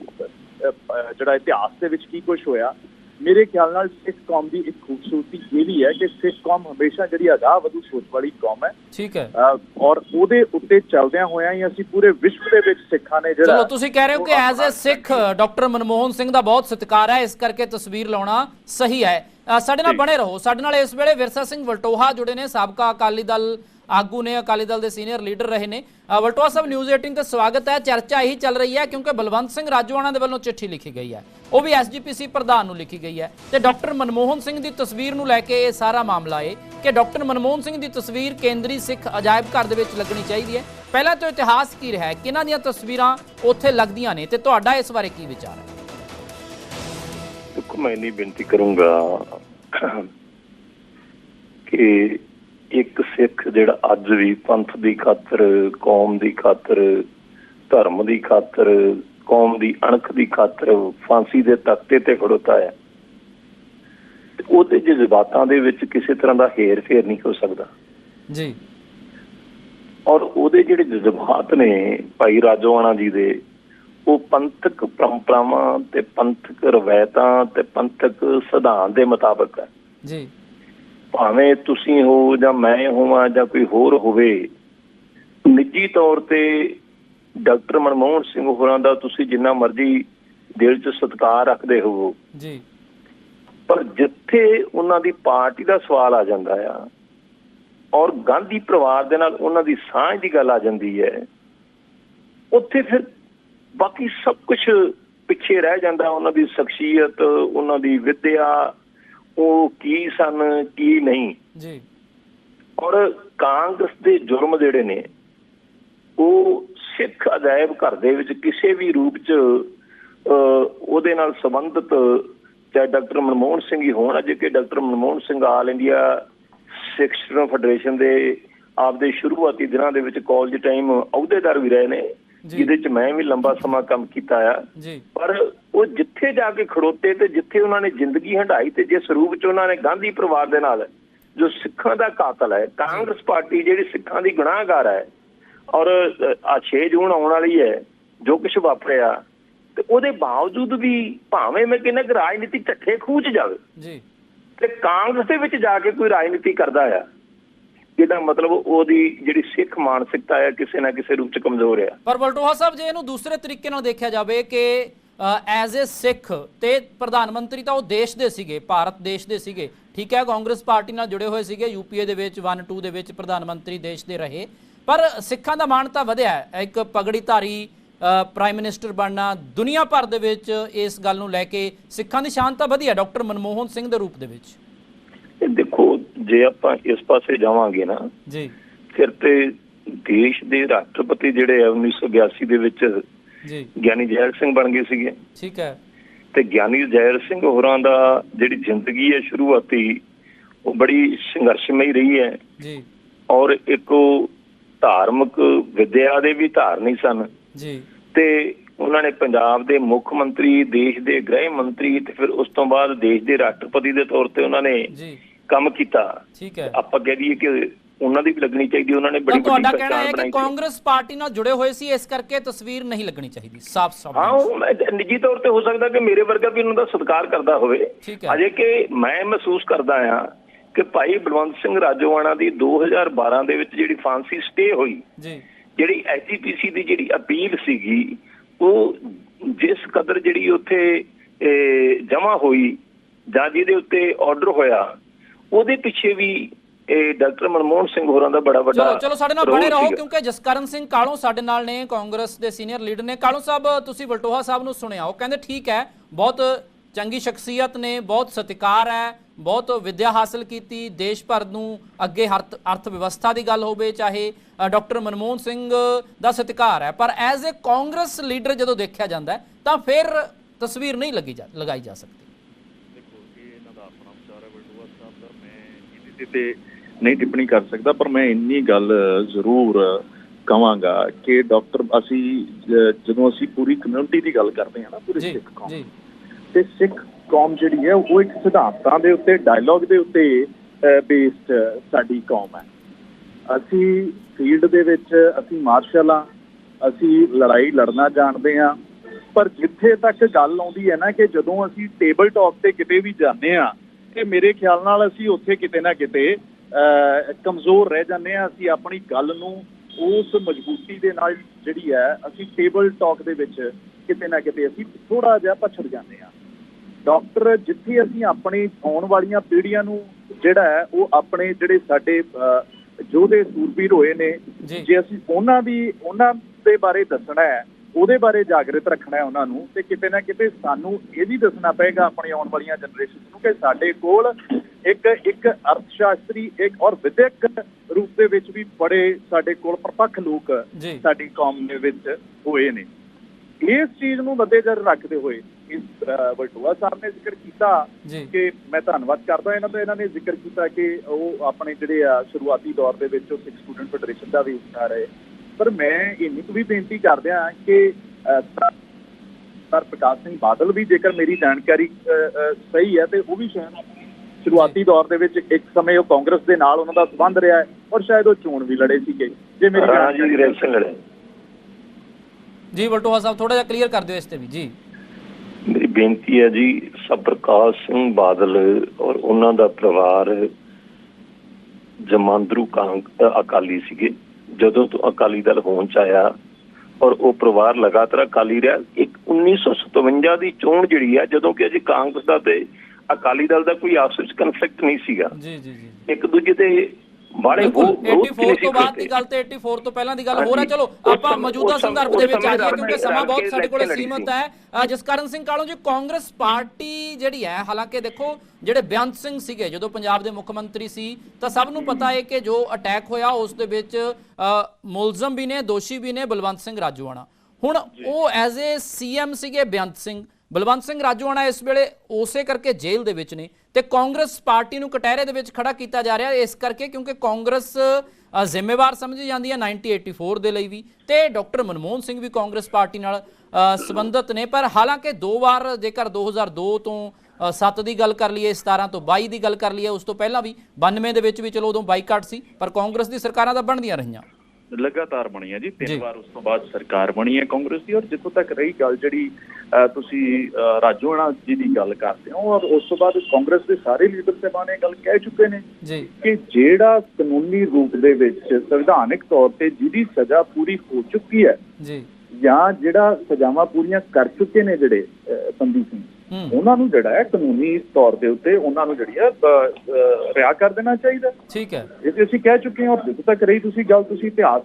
ਜਿਹੜਾ ਇਤਿਹਾਸ ਦੇ ਵਿੱਚ ਕੀ ਕੁਝ ਹੋਇਆ ਮੇਰੇ ਖਿਆਲ ਨਾਲ ਸਿੱਖ ਕੌਮ ਦੀ ਇੱਕ ਖੂਬਸੂਰਤੀ ਇਹ ਵੀ ਹੈ ਕਿ ਸਿੱਖ ਕੌਮ ਹਮੇਸ਼ਾ ਜਿਹੜੀ ਅਗਾਹ ਵਧੂ ਸੋਚ ਵਾਲੀ ਕੌਮ ਹੈ। ਠੀਕ ਹੈ। ਔਰ ਉਹਦੇ ਉੱਤੇ ਚੱਲਦਿਆਂ ਹੋਇਆਂ ਹੀ ਅਸੀਂ ਪੂਰੇ ਵਿਸ਼ਵ ਦੇ ਵਿੱਚ ਸਿੱਖਾਂ ਨੇ ਜਿਹੜਾ ਚਲੋ ਤੁਸੀਂ ਕਹਿ ਰਹੇ ਹੋ ਕਿ as a Sikh doctor Manmohan Singh ਦਾ ਬਹੁਤ ਸਤਿਕਾਰ ਹੈ ਇਸ ਕਰਕੇ ਤਸਵੀਰ ਲਾਉਣਾ ਸਹੀ ਹੈ। ਸਾਡੇ ਨਾਲ। ਬਣੇ ਰਹੋ। ਸਾਡੇ ਨਾਲ ਇਸ ਵੇਲੇ ਵਿਰਸਾ ਸਿੰਘ ਵਲਟੋਹਾ ਜੁੜੇ ਨੇ ਸਾਬਕਾ ਅਕਾਲੀ ਦਲ ਆਗੂ ਨੇ ਅਕਾਲੀ ਦਲ ਦੇ ਸੀਨੀਅਰ ਲੀਡਰ ਰਹੇ ਨੇ। ਅ, ਸਾਹਿਬ ਨਿਊਜ਼ 18 ਤੇ ਸਵਾਗਤ ਹੈ। ਚਰਚਾ ਇਹੀ ਚੱਲ ਰਹੀ ਹੈ ਕਿਉਂਕਿ ਬਲਵੰਤ ਸਿੰਘ ਰਾਜੂਆਣਾ ਦੇ ਵੱਲੋਂ ਚਿੱਠੀ ਲਿਖੀ ਗਈ ਹੈ। ਉਹ ਵੀ ਐਸਜੀਪੀਸੀ ਪ੍ਰਧਾਨ ਨੂੰ ਲਿਖੀ ਗਈ ਹੈ। ਤੇ ਡਾਕਟਰ ਮਨਮੋਹਨ ਸਿੰਘ ਦੀ ਤਸਵੀਰ ਨੂੰ ਲੈ ਕੇ ਇਹ ਸਾਰਾ ਮਾਮਲਾ ਹੈ ਕਿ ਡਾਕਟਰ ਮਨਮੋਹਨ ਸਿੰਘ ਦੀ ਤਸਵੀਰ ਕੇਂਦਰੀ ਸਿੱਖ ਅਜਾਇਬ ਘਰ ਦੇ ਵਿੱਚ ਲੱਗਣੀ ਚਾਹੀਦੀ ਹੈ। ਪਹਿਲਾਂ ਤੋਂ ਇਤਿਹਾਸ ਕੀ ਰਿਹਾ ਹੈ? ਕਿਹਨਾਂ ਦੀਆਂ ਤਸਵੀਰਾਂ ਉੱਥੇ ਲੱਗਦੀਆਂ ਨੇ? ਤੇ ਤੁਹਾਡਾ ਇਸ ਬਾਰੇ ਕੀ ਵਿਚਾਰ ਹੈ? ਦੇਖੋ ਮੈਂ ਨਹੀਂ ਬੇਨਤੀ ਕਰੂੰਗਾ ਕਿ ਇੱਕ ਸਿੱਖ ਜਿਹੜਾ ਅੱਜ ਵੀ ਪੰਥ ਦੀ ਖਾਤਰ ਕੌਮ ਦੀ ਖਾਤਰ ਧਰਮ ਦੀ ਖਾਤਰ ਕੌਮ ਦੀ ਅਣਖ ਦੀ ਖਾਤਰ ਫਾਂਸੀ ਦੇ ਤਖਤੇ ਤੇ ਖੜੋਤਾ ਹੈ। ਉਹਦੇ ਜਜ਼ਬਾਤਾਂ ਦੇ ਵਿੱਚ ਕਿਸੇ ਤਰ੍ਹਾਂ ਦਾ ਹੇਰ ਫੇਰ ਨਹੀਂ ਹੋ ਸਕਦਾ। ਜੀ। ਔਰ ਉਹਦੇ ਜਿਹੜੇ ਜਜ਼ਬਾਤ ਨੇ ਭਾਈ ਰਾਜੋਆਣਾ ਜੀ ਦੇ ਉਹ ਪੰਥਕ ਪਰੰਪਰਾਵਾਂ ਤੇ ਪੰਥਕ ਰਵਾਇਤਾਂ ਤੇ ਪੰਥਕ ਸਿਧਾਂਤ ਦੇ ਮੁਤਾਬਕ ਹੈ। ਜੀ। ਭਾਵੇਂ ਤੁਸੀਂ ਹੋ ਜਾਂ ਮੈਂ ਹੋਵਾਂ ਜਾਂ ਕੋਈ ਹੋਰ ਹੋਵੇ ਨਿੱਜੀ ਤੌਰ ਤੇ ਡਾਕਟਰ ਮਨਮੋਹਨ ਸਿੰਘ ਹੋਰਾਂ ਦਾ ਤੁਸੀਂ ਜਿੰਨਾ ਮਰਜ਼ੀ ਦਿਲ 'ਚ ਸਤਿਕਾਰ ਰੱਖਦੇ ਹੋਵੋ। ਜੀ। ਪਰ ਜਿੱਥੇ ਉਹਨਾਂ ਦੀ ਪਾਰਟੀ ਦਾ ਸਵਾਲ ਆ ਜਾਂਦਾ ਆ ਔਰ ਗਾਂਧੀ ਪਰਿਵਾਰ ਦੇ ਨਾਲ ਉਹਨਾਂ ਦੀ ਸਾਂਝ ਦੀ ਗੱਲ ਆ ਜਾਂਦੀ ਹੈ ਉੱਥੇ ਫਿਰ ਬਾਕੀ ਸਭ ਕੁਝ ਪਿੱਛੇ ਰਹਿ ਜਾਂਦਾ ਉਹਨਾਂ ਦੀ ਸ਼ਖਸੀਅਤ ਉਹਨਾਂ ਦੀ ਵਿੱਦਿਆ ਉਹ ਕੀ ਸਨ ਕੀ ਨਹੀਂ ਜੀ ਔਰ ਕਾਂਗਰਸ ਦੇ ਜੁਰਮ ਜਿਹੜੇ ਨੇ ਉਹ ਸਿੱਖ ਅਜਾਇਬ ਘਰ ਦੇ ਵਿੱਚ ਕਿਸੇ ਵੀ ਰੂਪ 'ਚ ਉਹਦੇ ਨਾਲ ਸੰਬੰਧਿਤ ਚਾਹੇ ਡਾਕਟਰ ਮਨਮੋਹਨ ਸਿੰਘ ਹੀ ਹੋਣ ਅਜੇ ਕਿ doctor Manmohan Singh All India Sikh Student Federation ਦੇ ਆਪਦੇ ਸ਼ੁਰੂਆਤੀ ਦਿਨਾਂ ਦੇ ਵਿੱਚ ਕਾਲਜ ਟਾਈਮ ਅਹੁਦੇਦਾਰ ਵੀ ਰਹੇ ਨੇ। ਜਿਹਦੇ 'ਚ ਮੈਂ ਵੀ ਲੰਬਾ ਸਮਾਂ ਕੰਮ ਕੀਤਾ ਆ। ਪਰ ਉਹ ਜਿੱਥੇ ਜਾ ਕੇ ਖੜੋਤੇ ਤੇ ਜਿੱਥੇ ਉਹਨਾਂ ਨੇ ਜ਼ਿੰਦਗੀ ਹੰਢਾਈ ਤੇ ਜਿਸ ਰੂਪ ਚ ਉਹਨਾਂ ਨੇ ਗਾਂਧੀ ਪਰਿਵਾਰ ਦੇ ਨਾਲ ਜੋ ਸਿੱਖਾਂ ਦਾ ਕਾਤਲ ਹੈ ਕਾਂਗਰਸ ਪਾਰਟੀ ਜਿਹੜੀ ਸਿੱਖਾਂ ਦੀ ਗੁਨਾਹਗਾਰ ਹੈ ਔਰ ਆ 6 ਜੂਨ ਆਉਣ ਵਾਲੀ ਹੈ ਜੋ ਕੁਝ ਵਾਪਰਿਆ ਤੇ ਉਹਦੇ ਬਾਵਜੂਦ ਵੀ ਭਾਵੇਂ ਮੈਂ ਕਹਿੰਦਾ ਕਿ ਰਾਜਨੀਤੀ ਢੱਠੇ ਖੂਚ ਜਾਵੇ ਜੀ। ਤੇ ਕਾਂਗਰਸ ਦੇ ਵਿੱਚ ਜਾ ਕੇ ਕੋਈ ਰਾਜਨੀਤੀ ਕਰਦਾ ਆ ਇਹਦਾ ਮਤਲਬ ਉਹਦੀ ਜਿਹੜੀ ਸਿੱਖ ਮਾਨਸਿਕਤਾ ਹੈ ਕਿਸੇ ਨਾ ਕਿਸੇ ਰੂਪ ਚ ਕਮਜ਼ੋਰ ਆ ਪਰ ਬਲਟੋਹਾ ਸਾਹਿਬ ਜੇ ਇਹਨੂੰ ਦੂਸਰੇ ਤਰੀਕੇ ਨਾਲ ਦੇਖਿਆ ਜਾਵੇ ਕਿ ਐਜ਼ ਅ ਸਿੱਖ ਤੇ ਪ੍ਰਧਾਨ ਮੰਤਰੀ ਤਾਂ ਉਹ ਦੇਸ਼ ਦੇ ਸੀਗੇ ਭਾਰਤ ਦੇਸ਼ ਦੇ ਸੀਗੇ ਠੀਕ ਹੈ ਕਾਂਗਰਸ ਪਾਰਟੀ ਨਾਲ ਜੁੜੇ ਹੋਏ ਸੀਗੇ ਯੂਪੀਏ ਦੇ ਵਿੱਚ 1 2 ਦੇ ਵਿੱਚ ਪ੍ਰਧਾਨ ਮੰਤਰੀ ਦੇਸ਼ ਦੇ ਰਹੇ। ਪਰ ਸਿੱਖਾਂ ਦਾ ਮਾਣ ਤਾਂ ਵਧਿਆ ਹੈ ਇੱਕ ਪਗੜੀ ਧਾਰੀ ਪ੍ਰਾਈਮ ਮਿਨਿਸਟਰ ਬਣਨਾ ਦੁਨੀਆ ਭਰ ਦੇ ਵਿੱਚ ਇਸ ਗੱਲ ਨੂੰ ਲੈ ਕੇ ਸਿੱਖਾਂ ਦੀ ਸ਼ਾਨ ਤਾਂ ਵਧੀ ਹੈ ਡਾਕਟਰ ਮਨਮੋਹਨ ਸਿੰਘ ਦੇ ਰੂਪ ਦੇ ਵਿੱਚ। ਜੇ ਆਪਾਂ ਇਸ ਪਾਸੇ ਜਾਵਾਂਗੇ ਨਾ ਜੀ। ਫਿਰ ਤੇ ਦੇਸ਼ ਦੇ ਰਾਸ਼ਟਰਪਤੀ ਜਿਹੜੇ ਆ 1982 ਦੇ ਵਿੱਚ ਜੀ। ਗਿਆਨੀ ਜੈਲ ਸਿੰਘ ਬਣ ਗਏ ਸੀਗੇ। ਠੀਕ ਹੈ। ਤੇ ਗਿਆਨੀ ਜੈਲ ਸਿੰਘ ਹੋਰਾਂ ਦਾ ਜਿਹੜੀ ਜ਼ਿੰਦਗੀ ਹੈ ਸ਼ੁਰੂਆਤੀ ਉਹ ਬੜੀ ਸੰਘਰਸ਼ਮਈ ਰਹੀ ਹੈ। ਜੀ। ਔਰ ਇੱਕ ਉਹ ਧਾਰਮਿਕ ਵਿਦਿਆ ਦੇ ਵੀ ਧਾਰਨੀ ਸਨ। ਜੀ। ਤੇ ਉਹਨਾਂ ਨੇ ਪੰਜਾਬ ਦੇ ਮੁੱਖ ਮੰਤਰੀ ਦੇਸ਼ ਦੇ ਗ੍ਰਹਿ ਮੰਤਰੀ ਤੇ ਫਿਰ ਉਸ ਤੋਂ ਬਾਅਦ ਦੇਸ਼ ਦੇ ਰਾਸ਼ਟਰਪਤੀ ਦੇ ਤੌਰ ਤੇ ਉਹਨਾਂ ਨੇ ਜੀ। ਕੰਮ ਕੀਤਾ। ਠੀਕ ਹੈ। ਆਪਾਂ ਕਹਿ ਦਈਏ ਕਿ ਉਹਨਾਂ ਦੀ ਵੀ ਲੱਗਣੀ ਚਾਹੀਦੀ ਉਹਨਾਂ ਨੇ ਬੜੀ ਵੱਡੀ ਤੁਹਾਡਾ ਕਹਿਣਾ ਹੈ ਕਿ। ਕਾਂਗਰਸ ਪਾਰਟੀ ਨਾਲ ਜੁੜੇ ਹੋਏ ਸੀ ਇਸ ਕਰਕੇ ਤਸਵੀਰ ਨਹੀਂ ਲੱਗਣੀ ਚਾਹੀਦੀ ਸਾਫ਼ ਸਾਫ਼ ਹਾਂ ਉਹ ਮੈਂ ਨਿੱਜੀ ਤੌਰ ਤੇ ਹੋ ਸਕਦਾ ਕਿ ਮੇਰੇ ਵਰਗਾ ਵੀ ਉਹਨਾਂ ਦਾ ਸਤਿਕਾਰ ਕਰਦਾ ਹੋਵੇ। ਅਜੇ ਕਿ ਮੈਂ ਮਹਿਸੂਸ ਕਰਦਾ ਆ ਕਿ ਭਾਈ ਬਲਵੰਤ ਸਿੰਘ ਰਾਜੋਆਣਾ ਦੀ 2012 ਦੇ ਵਿੱਚ ਜਿਹੜੀ ਫਾਂਸੀ ਸਟੇ ਹੋਈ ਜੀ। ਜਿਹੜੀ ਐਜੀਪੀਸੀ ਦੀ ਜਿਹੜੀ ਅਪੀਲ ਸੀਗੀ ਉਹ ਜਿਸ ਕਦਰ ਜਿਹੜੀ ਉੱਥੇ ਜਮਾ ਹੋਈ ਜਾਂ ਜਿਹਦੇ ਉੱਤੇ ਆਰਡਰ ਹੋਇਆ ਉਹਦੇ ਪਿੱਛੇ ਵੀ ਇਹ ਡਾਕਟਰ ਮਨਮੋਹਨ ਸਿੰਘ ਹੋਰਾਂ ਦਾ ਬੜਾ ਵੱਡਾ ਚਲੋ ਚਲੋ ਸਾਡੇ ਨਾਲ ਬਣੇ ਰਹੋ। ਕਿਉਂਕਿ ਜਸਕਰਨ ਸਿੰਘ ਕਾਲੋਂ ਸਾਡੇ ਨਾਲ ਨੇ ਕਾਂਗਰਸ ਦੇ ਸੀਨੀਅਰ ਲੀਡਰ ਨੇ ਕਾਲੋਂ ਸਾਹਿਬ ਤੁਸੀਂ ਵਲਟੋਹਾ ਸਾਹਿਬ ਨੂੰ ਸੁਣਿਆ ਉਹ ਕਹਿੰਦੇ ਠੀਕ ਹੈ ਬਹੁਤ ਚੰਗੀ ਸ਼ਖਸੀਅਤ ਨੇ ਬਹੁਤ ਸਤਿਕਾਰ ਹੈ ਬਹੁਤ ਵਿਦਿਆ ਹਾਸਲ ਕੀਤੀ ਦੇਸ਼ ਭਰ ਨੂੰ ਅੱਗੇ ਅਰਥ ਵਿਵਸਥਾ ਦੀ ਗੱਲ ਹੋਵੇ ਚਾਹੇ ਡਾਕਟਰ ਮਨਮੋਹਨ ਸਿੰਘ ਦਾ ਸਤਿਕਾਰ ਹੈ ਪਰ ਐਜ਼ ਅ ਕਾਂਗਰਸ ਲੀਡਰ ਜਦੋਂ ਦੇਖਿਆ ਜਾਂਦਾ ਤਾਂ ਫਿਰ ਤਸਵੀਰ ਨਹੀਂ ਲੱਗੀ ਜਾ ਲਗਾਈ ਜਾ ਸਕਦੀ ਦੇਖੋ ਇਹ ਇਹਨਾਂ ਦਾ ਆਪਣਾ ਵਿਚਾਰ ਹੈ ਬਲਟੋਆ ਸਾਹਿਬ ਦਾ ਇਹਦੇ ਤੇ ਨਹੀਂ ਟਿੱਪਣੀ ਕਰ ਸਕਦਾ ਪਰ ਮੈਂ ਇੰਨੀ ਗੱਲ ਜ਼ਰੂਰ ਕਵਾਂਗਾ ਕਿ ਡਾਕਟਰ ਅਸੀਂ ਜਦੋਂ ਅਸੀਂ ਪੂਰੀ ਕਮਿਊਨਿਟੀ ਦੀ ਗੱਲ ਕਰਦੇ ਹਾਂ ਨਾ ਪੂਰੇ ਸਿੱਖ ਕੌਮ ਜੀ। ਤੇ ਸਿੱਖ ਕੌਮ ਜਿਹੜੀ ਹੈ ਉਹ ਇੱਕ ਸਿਧਾਂਤਾਂ ਦੇ ਉੱਤੇ ਡਾਇਲੌਗ ਦੇ ਉੱਤੇ ਬੇਸਡ ਸਾਡੀ ਕੌਮ ਹੈ। ਅਸੀਂ ਫੀਲਡ ਦੇ ਵਿੱਚ ਅਸੀਂ ਮਾਰਸ਼ਲ ਆ ਅਸੀਂ ਲੜਾਈ ਲੜਨਾ ਜਾਣਦੇ ਆ ਪਰ ਜਿੱਥੇ ਤੱਕ ਗੱਲ ਆਉਂਦੀ ਹੈ ਨਾ ਕਿ ਜਦੋਂ ਅਸੀਂ ਟੇਬਲ ਟਾਕ ਤੇ ਕਿਤੇ ਵੀ ਜਾਂਦੇ ਆ ਤੇ ਮੇਰੇ ਖਿਆਲ ਨਾਲ ਅਸੀਂ ਉੱਥੇ ਕਿਤੇ ਨਾ ਕਿਤੇ ਕਮਜ਼ੋਰ ਰਹਿ ਜਾਂਦੇ ਆ ਅਸੀਂ ਆਪਣੀ ਗੱਲ ਨੂੰ ਉਸ ਮਜ਼ਬੂਤੀ ਦੇ ਨਾਲ ਜਿਹੜੀ ਹੈ ਅਸੀਂ ਟੇਬਲ ਟਾਕ ਦੇ ਵਿੱਚ ਕਿਤੇ ਨਾ ਕਿਤੇ ਅਸੀਂ ਥੋੜਾ ਜਿਹਾ ਪਛੜ ਜਾਂਦੇ ਆ ਡਾਕਟਰ ਜਿੱਥੇ ਅਸੀਂ ਆਪਣੀ ਆਉਣ ਵਾਲੀਆਂ ਪੀੜ੍ਹੀਆਂ ਨੂੰ ਜਿਹੜਾ ਹੈ ਉਹ ਆਪਣੇ ਜਿਹੜੇ ਸਾਡੇ ਯੋਧੇ ਸੂਰਬੀਰ ਹੋਏ ਨੇ। ਜੇ ਅਸੀਂ ਉਹਨਾਂ ਦੀ ਉਹਨਾਂ ਦੇ ਬਾਰੇ ਦੱਸਣਾ ਹੈ ਉਹਦੇ ਬਾਰੇ ਜਾਗਰਿਤ ਰੱਖਣਾ ਹੈ ਉਹਨਾਂ ਨੂੰ ਤੇ ਕਿਤੇ ਨਾ ਕਿਤੇ ਸਾਨੂੰ ਇਹ ਵੀ ਦੱਸਣਾ ਪਏਗਾ ਆਪਣੀ ਆਉਣ ਵਾਲੀਆਂ ਜਨਰੇਸ਼ਨ ਨੂੰ ਕਿ ਸਾਡੇ ਕੋਲ ਇੱਕ ਇੱਕ ਅਰਥ ਸ਼ਾਸਤਰੀ ਇੱਕ ਔਰ ਵਿਦਿਅਕ ਰੂਪ ਦੇ ਵਿੱਚ ਵੀ ਬੜੇ ਸਾਡੇ ਕੋਲ ਪ੍ਰਪੱਖ ਲੋਕ। ਸਾਡੀ ਕੌਮ ਦੇ ਵਿੱਚ ਹੋਏ ਨੇ ਇਸ ਚੀਜ਼ ਨੂੰ ਮੱਦੇਨਜ਼ਰ ਰੱਖਦੇ ਹੋਏ ਇਸ ਅਹ, ਬਲਟੋਆ ਸਾਹਿਬ ਨੇ ਜ਼ਿਕਰ ਕੀਤਾ। ਕਿ ਮੈਂ ਧੰਨਵਾਦ ਕਰਦਾ ਇਹਨਾਂ ਦਾ ਇਹਨਾਂ ਨੇ ਜ਼ਿਕਰ ਕੀਤਾ ਕਿ ਉਹ ਆਪਣੇ ਜਿਹੜੇ ਆ ਸ਼ੁਰੂਆਤੀ ਦੌਰ ਦੇ ਵਿੱਚ ਉਹ ਸਿੱਖ ਸਟੂਡੈਂਟ ਫੈਡਰੇਸ਼ਨ ਦਾ ਵੀ ਹਿੱਸਾ ਰਹੇ ਪਰ ਮੈਂ ਇੰਨੀ ਕੁ ਵੀ ਬੇਨਤੀ ਕਰਦਿਆਂ ਕਿ ਸਰ ਪ੍ਰਕਾਸ਼ ਸਿੰਘ ਬਾਦਲ ਵੀ ਜੇਕਰ ਮੇਰੀ ਜਾਣਕਾਰੀ ਸਹੀ ਹੈ ਤੇ ਉਹ ਵੀ ਸ਼ਾਇਦ ਸ਼ੁਰੂਆਤੀ ਦੌਰ ਦੇ ਵਿੱਚ ਇੱਕ ਸਮੇਂ ਉਹ ਕਾਂਗਰਸ ਦੇ ਨਾਲ ਉਹਨਾਂ ਦਾ ਸੰਬੰਧ ਰਿਹਾ ਹੈ ਔਰ ਸ਼ਾਇਦ ਉਹ ਚੋਣ ਵੀ ਲੜੇ ਸੀਗੇ। ਜੇ ਮੇਰੀ ਜਾਣਕਾਰੀ ਰਿਲੇਸ਼ਨ ਲੜੇ। ਜੀ ਵਲਟੋਹਾ ਸਾਹਿਬ ਥੋੜਾ ਜਿਹਾ ਕਲੀਅਰ ਕਰ ਦਿਓ ਇਸ ਤੇ ਵੀ ਜੀ। ਮੇਰੀ ਬੇਨਤੀ ਹੈ ਜੀ ਸਬਰਕਾਸ਼ ਸਿੰਘ ਬਾਦਲ ਔਰ ਉਹਨਾਂ ਦਾ ਪਰਿਵਾਰ ਜਮਾਂਦਰੂ ਕਾਂਗ ਅਕਾਲੀ ਸੀਗੇ। ਜਦੋਂ ਤੋਂ ਅਕਾਲੀ ਦਲ ਹੋਂਦ ਚ ਆਇਆ ਔਰ ਉਹ ਪਰਿਵਾਰ ਲਗਾਤਾਰ ਅਕਾਲੀ ਰਿਹਾ ਇੱਕ 1957 ਦੀ ਚੋਣ ਜਿਹੜੀ ਆ ਜਦੋਂ ਕਿ ਅਜੇ ਕਾਂਗਰਸ ਦਾ ਤੇ ਅਕਾਲੀ ਦਲ ਦਾ ਕੋਈ ਆਪਸ ਵਿੱਚ ਕਨਫਲਿਕਟ ਨਹੀਂ ਸੀਗਾ। ਜੀ ਜੀ ਜੀ। ਇੱਕ ਦੂਜੇ ਦੇ ਬਾਲੇ ਉਹ ਵਿਰੋਧ 84 ਨਹੀਂ ਤੋਂ ਬਾਅਦ। ਦੀ ਗੱਲ ਤੇ 84 ਤੋਂ ਪਹਿਲਾਂ ਦੀ ਗੱਲ ਹੈ ਹਾਂਜੀ। ਚਲੋ ਆਪਾਂ ਮੌਜੂਦਾ ਸੰਦਰਭ ਦੇ ਵਿੱਚ ਆ ਜਾਈਏ ਕਿਉਂਕਿ ਸਮਾਂ ਬਹੁਤ ਸਾਡੇ ਕੋਲ ਸੀਮਤ। ਹੈ ਅ, ਜਸਕਰਨ ਸਿੰਘ ਕਾਲੋਂ ਜੀ ਕਾਂਗਰਸ ਪਾਰਟੀ ਜਿਹੜੀ ਹੈ ਹਾਲਾਂਕਿ ਦੇਖੋ ਜਿਹੜੇ ਬੇਅੰਤ ਸਿੰਘ ਸੀਗੇ ਜਦੋਂ ਪੰਜਾਬ ਦੇ ਮੁੱਖ ਮੰਤਰੀ ਸੀ ਤਾਂ ਸਭ ਨੂੰ ਪਤਾ ਹੈ ਕਿ ਜੋ ਅਟੈਕ ਹੋਇਆ ਉਸ ਦੇ ਵਿੱਚ ਅ, ਮੁਲਜ਼ਮ ਵੀ ਨੇ ਦੋਸ਼ੀ ਵੀ ਨੇ ਬਲਵੰਤ ਸਿੰਘ ਰਾਜੂਆਣਾ ਹੁਣ ਉਹ ਐਜ਼ ਏ ਸੀਐਮ ਸੀਗੇ ਬੇਅੰਤ ਸਿੰਘ ਬਲਵੰਤ ਸਿੰਘ ਰਾਜੂਆਣਾ ਇਸ ਵੇਲੇ ਉਸੇ ਕਰਕੇ ਜੇਲ੍ਹ ਦੇ ਵਿੱਚ ਨੇ ਤੇ ਕਾਂਗਰਸ ਪਾਰਟੀ ਨੂੰ ਕਟਹਿਰੇ ਦੇ ਵਿੱਚ ਖੜਾ ਕੀਤਾ ਜਾ ਰਿਹਾ ਇਸ ਕਰਕੇ ਕਿਉਂਕਿ ਕਾਂਗਰਸ ਜ਼ਿੰਮੇਵਾਰ ਸਮਝੀ ਜਾਂਦੀ ਹੈ 1984 ਦੇ ਲਈ ਵੀ ਤੇ ਡਾਕਟਰ ਮਨਮੋਹਨ ਸਿੰਘ ਵੀ ਕਾਂਗਰਸ ਪਾਰਟੀ ਨਾਲ ਅ, ਸੰਬੰਧਿਤ ਨੇ ਪਰ ਹਾਲਾਂਕਿ ਦੋ ਵਾਰ ਜੇਕਰ 2002 ਤੋਂ 7 ਦੀ ਗੱਲ ਕਰ ਲਈਏ 17 ਤੋਂ 22 ਦੀ ਗੱਲ ਕਰ ਲਈਏ ਉਸ ਤੋਂ ਪਹਿਲਾਂ ਵੀ 92 ਦੇ ਵਿੱਚ ਵੀ ਚਲੋ ਉਦੋਂ ਬਾਈਕਾਟ ਸੀ ਪਰ ਕਾਂਗਰਸ ਦੀ ਸਰਕਾਰਾਂ ਤਾਂ ਬਣਦੀਆਂ ਰਹੀਆਂ। ਲਗਾਤਾਰ ਬਣੀ ਹੈ ਜੀ। ਤਿੰਨ ਵਾਰ ਉਸ ਤੋਂ ਬਾਅਦ ਸਰਕਾਰ ਬਣੀ ਹੈ ਕਾਂਗਰਸ ਦੀ। ਔਰ ਜਿੱਥੋਂ ਤੱਕ ਰਹੀ ਗੱਲ ਜਿਹੜੀ ਤੁਸੀਂ ਅਹ, ਰਾਜੋਆਣਾ ਜੀ ਦੀ ਗੱਲ ਕਰਦੇ ਹੋ ਔਰ ਉਸ ਤੋਂ ਬਾਅਦ ਕਾਂਗਰਸ ਦੇ ਸਾਰੇ ਲੀਡਰ ਸਾਹਿਬਾਨ ਇਹ ਗੱਲ ਕਹਿ ਚੁੱਕੇ ਨੇ ਕਿ ਜਿਹੜਾ ਕਾਨੂੰਨੀ ਰੂਪ ਦੇ ਵਿੱਚ ਸੰਵਿਧਾਨਿਕ ਤੌਰ ਤੇ ਜਿਹਦੀ ਸਜ਼ਾ ਪੂਰੀ ਹੋ ਚੁੱਕੀ ਹੈ ਜੀ। ਜਾਂ ਜਿਹੜਾ ਸਜ਼ਾਵਾਂ ਪੂਰੀਆਂ ਕਰ ਚੁੱਕੇ ਨੇ ਜਿਹੜੇ ਬੰਦੀ ਸਿੰਘ। ਉਹਨਾਂ ਨੂੰ ਜਿਹੜਾ ਹੈ ਕਾਨੂੰਨੀ ਤੌਰ ਦੇ ਉੱਤੇ ਉਹਨਾਂ ਨੂੰ ਜਿਹੜੀ ਹੈ ਰਿਹਾ ਕਰ ਦੇਣਾ ਚਾਹੀਦਾ। ਠੀਕ ਹੈ। ਇਹ ਅਸੀਂ ਕਹਿ ਚੁੱਕੇ ਹਾਂ ਔਰ ਜਿੱਥੇ ਤੱਕ ਰਹੀ ਤੁਸੀਂ ਗੱਲ ਤੁਸੀਂ ਇਤਿਹਾਸ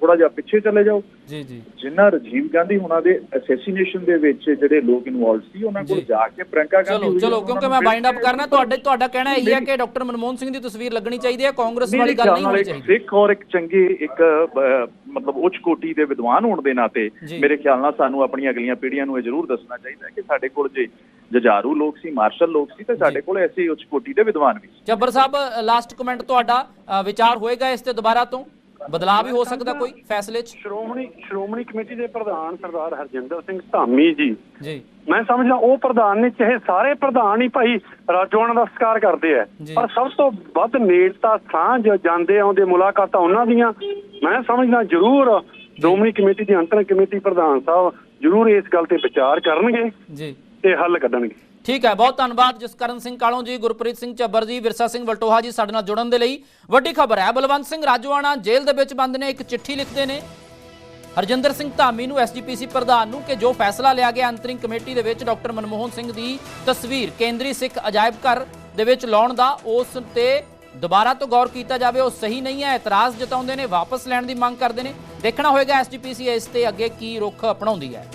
ਥੋੜਾ ਜਿਹਾ ਪਿੱਛੇ ਚਲੇ ਜਾਓ। ਜੀ ਜੀ। ਜਿਨ੍ਹਾਂ ਰਾਜੀਵ ਗਾਂਧੀ ਉਹਨਾਂ ਦੇ ਅਸੈਸੀਨੇਸ਼ਨ ਦੇ ਵਿੱਚ ਜਿਹੜੇ ਲੋਕ ਇਨਵੋਲਵ ਸੀ ਉਹਨਾਂ ਕੋਲ ਜੀ। ਕੇ ਪ੍ਰਿੰਕਾ ਗਾਂਧੀ ਚਲੋ ਚਲੋ ਕਿਉਂਕਿ ਮੈਂ ਬਾਈਂਡ ਅਪ ਕਰਨਾ ਤੁਹਾਡੇ ਤੁਹਾਡਾ ਕਹਿਣਾ ਇਹ ਹੈ ਕਿ ਡਾਕਟਰ ਮਨਮੋਹਨ ਸਿੰਘ ਦੀ ਤਸਵੀਰ ਲੱਗਣੀ ਚਾਹੀਦੀ ਹੈ ਕਾਂਗਰਸ ਵਾਲੀ ਗੱਲ ਨਹੀਂ ਹੋਣੀ ਚਾਹੀਦੀ। ਸਿੱਖ ਔਰ ਇੱਕ ਚੰਗੇ ਇੱਕ ਮਤਲਬ ਉੱਚ ਕੋਟੀ ਦੇ ਵਿਦਵਾਨ ਹੋਣ ਦੇ ਨਾਤੇ। ਮੇਰੇ ਖਿਆਲ ਨਾਲ ਸਾਨੂੰ ਆਪਣੀਆਂ ਅਗਲੀਆਂ ਪੀੜ੍ਹੀਆਂ ਨੂੰ ਇਹ ਜ਼ਰੂਰ ਦੱਸਣਾ ਚਾਹੀਦਾ ਹੈ ਕਿ ਸਾਡੇ ਕੋਲ ਜੇ ਜਜਾਰੂ ਲੋਕ ਸੀ ਮਾਰਸ਼ਲ ਲੋਕ ਸੀ ਤੇ ਸਾਡੇ ਕੋਲ ਐਸੇ ਉੱਚ ਕੋਟੀ ਦੇ ਵਿਦਵਾਨ ਵੀ ਸੀ। ਜੱਬਰ ਸਾਹਿਬ ਲਾਸਟ ਕਮੈਂਟ ਤੁਹਾਡਾ ਵਿਚਾਰ ਹੋਏਗਾ ਇਸ ਤੇ ਦੁਬਾਰਾ ਤੋਂ? ਬਦਲਾਅ ਵੀ ਹੋ ਸਕਦਾ ਕੋਈ ਫੈਸਲੇ 'ਚ? ਸ਼੍ਰੋਮਣੀ ਸ਼੍ਰੋਮਣੀ ਕਮੇਟੀ ਦੇ ਪ੍ਰਧਾਨ ਸਰਦਾਰ ਹਰਜਿੰਦਰ ਸਿੰਘ ਧਾਮੀ ਜੀ। ਜੀ। ਮੈਂ ਸਮਝਦਾ ਉਹ ਪ੍ਰਧਾਨ ਨੇ ਚਾਹੇ ਸਾਰੇ ਪ੍ਰਧਾਨ ਹੀ ਭਾਈ ਰਾਜੋਆਣਾ ਦਾ ਸਤਿਕਾਰ ਕਰਦੇ ਆ। ਪਰ ਸਭ ਤੋਂ ਵੱਧ ਨੇੜਤਾ ਸਾਂਝ ਜਾਂਦੇ ਆਉਂਦੇ ਮੁਲਾਕਾਤਾਂ ਉਹਨਾਂ ਦੀਆਂ ਮੈਂ ਸਮਝਦਾ ਜ਼ਰੂਰ ਸ਼੍ਰੋਮਣੀ ਕਮੇਟੀ ਦੀ ਅੰਤਰ ਕਮੇਟੀ ਪ੍ਰਧਾਨ ਸਾਹਿਬ ਜ਼ਰੂਰ ਇਸ ਗੱਲ ਤੇ ਵਿਚਾਰ ਕਰਨਗੇ ਜੀ। ਤੇ ਹੱਲ ਕੱਢਣਗੇ। ਠੀਕ ਹੈ, ਬਹੁਤ ਧੰਨਵਾਦ ਜਸਕਰਨ ਸਿੰਘ ਕਾਲੋਂ ਜੀ, ਗੁਰਪ੍ਰੀਤ ਸਿੰਘ ਚੱਬਰ ਜੀ, ਵਿਰਸਾ ਸਿੰਘ ਵਲਟੋਹਾ ਜੀ ਸਾਡੇ ਨਾਲ ਜੁੜਨ ਦੇ ਲਈ। ਵੱਡੀ ਖਬਰ ਹੈ, ਬਲਵੰਤ ਸਿੰਘ ਰਾਜੋਆਣਾ ਜੇਲ੍ਹ ਦੇ ਵਿੱਚ ਬੰਦ ਨੇ, ਇੱਕ ਚਿੱਠੀ ਲਿਖਦੇ ਨੇ। ਹਰਜਿੰਦਰ ਸਿੰਘ ਧਾਮੀ ਨੂੰ ਐਸਜੀਪੀਸੀ ਪ੍ਰਧਾਨ ਨੂੰ ਕਿ ਜੋ ਫੈਸਲਾ ਲਿਆ ਗਿਆ ਅੰਤਰਿੰਗ ਕਮੇਟੀ ਦੇ ਵਿੱਚ, ਡਾਕਟਰ ਮਨਮੋਹਨ ਸਿੰਘ ਦੀ ਤਸਵੀਰ, ਕੇਂਦਰੀ ਸਿੱਖ ਅਜਾਇਬ ਘਰ ਦੇ ਵਿੱਚ ਲਾਉਣ ਦਾ, ਉਸ ਤੇ ਦੁਬਾਰਾ ਤੋਂ ਗੌਰ ਕੀਤਾ ਜਾਵੇ, ਉਹ ਸਹੀ ਨਹੀਂ ਹੈ, ਇਤਰਾਜ਼ ਜਤਾਉਂਦੇ ਨੇ, ਵਾਪਸ ਲੈਣ ਦੀ ਮੰਗ ਕਰਦੇ ਨੇ। ਦੇਖਣਾ ਹੋਏਗਾ ਐਸਜੀਪੀਸੀ ਇਸ ਤੇ ਅੱਗੇ ਕੀ ਰੁਖ ਅਪਣਾਉਂਦੀ ਹੈ।